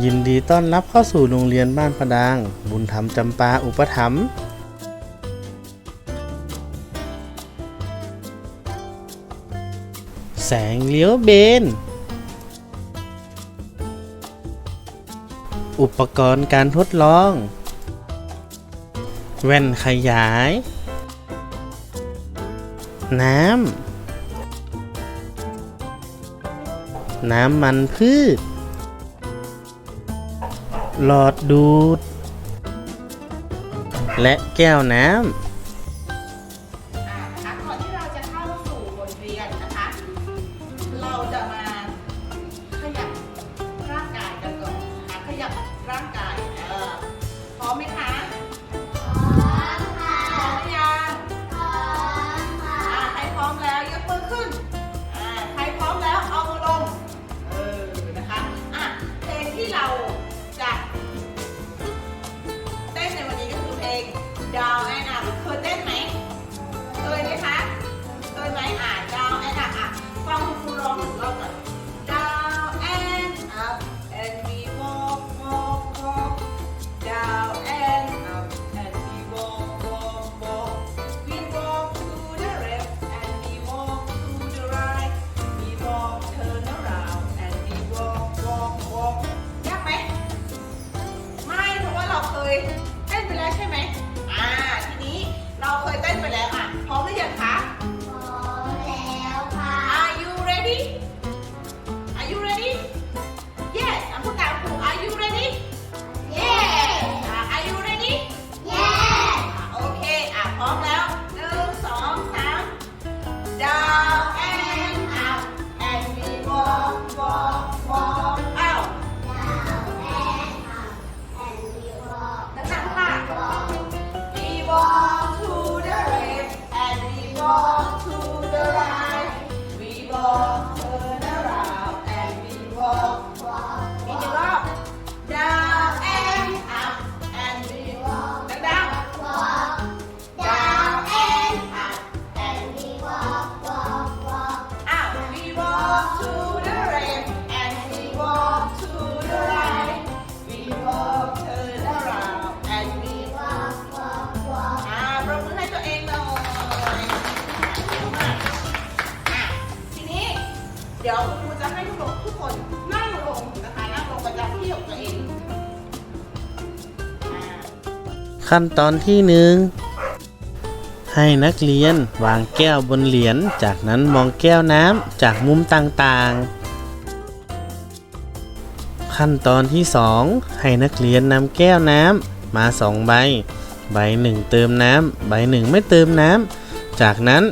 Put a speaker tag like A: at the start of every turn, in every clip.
A: ยินดีต้อนรับเข้าสู่โรงเรียนบ้านประดาง บุญธรรมจำปาอุปถัมภ์แสงเลี้ยวเบน อุปกรณ์การทดลอง แว่นขยาย น้ำ น้ำมันพืช หลอดดูด และแก้วน้ำ
B: เดี๋ยวคุณครูจะให้ทุกคนทุกคนนั่งลงนะคะนั่งลงประจำที่ของตัวเอง
A: ขั้นตอนที่หนึ่งให้นักเรียนวางแก้วบนเหรียญ จากนั้นมองแก้วน้ำจากมุมต่างๆ ขั้นตอนที่สองให้นักเรียนนำแก้วน้ำมาสองใบ ใบหนึ่งเติมน้ำใบหนึ่งไม่เติมน้ำจากนั้น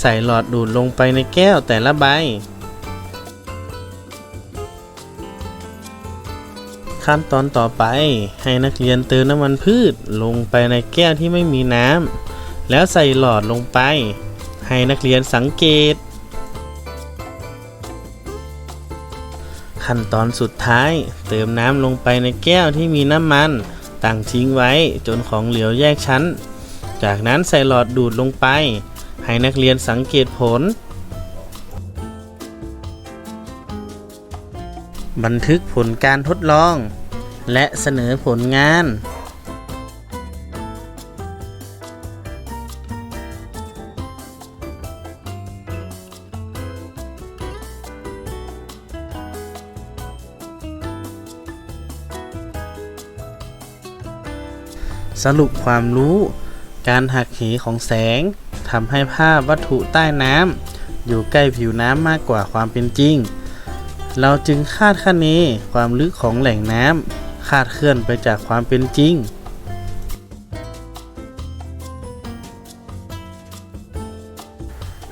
A: ใส่หลอดดูดลงไปในแก้วแต่ละใบ ขั้นตอนต่อไป ให้นักเรียนเติมน้ำมันพืชลงไปในแก้วที่ไม่มีน้ำแล้วใส่หลอดลงไป ให้นักเรียนสังเกต ขั้นตอนสุดท้าย เติมน้ำลงไปในแก้วที่มีน้ำมันตั้งทิ้งไว้จนของเหลวแยกชั้น จากนั้นใส่หลอดดูดลงไป ให้นักเรียนสังเกตผล บันทึกผลการทดลอง และเสนอผลงาน สรุปความรู้ การหักเหของแสงทำให้ภาพวัตถุใต้น้ำอยู่ใกล้ผิวน้ำมากกว่าความเป็นจริง เราจึงคาดคะเนความลึกของแหล่งน้ำคาดเคลื่อนไปจากความเป็นจริง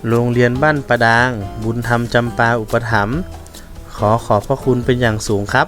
A: โรงเรียนบ้านประดาง บุญธรรมจำปาอุปถัมภ์ขอขอบพระคุณเป็นอย่างสูงครับ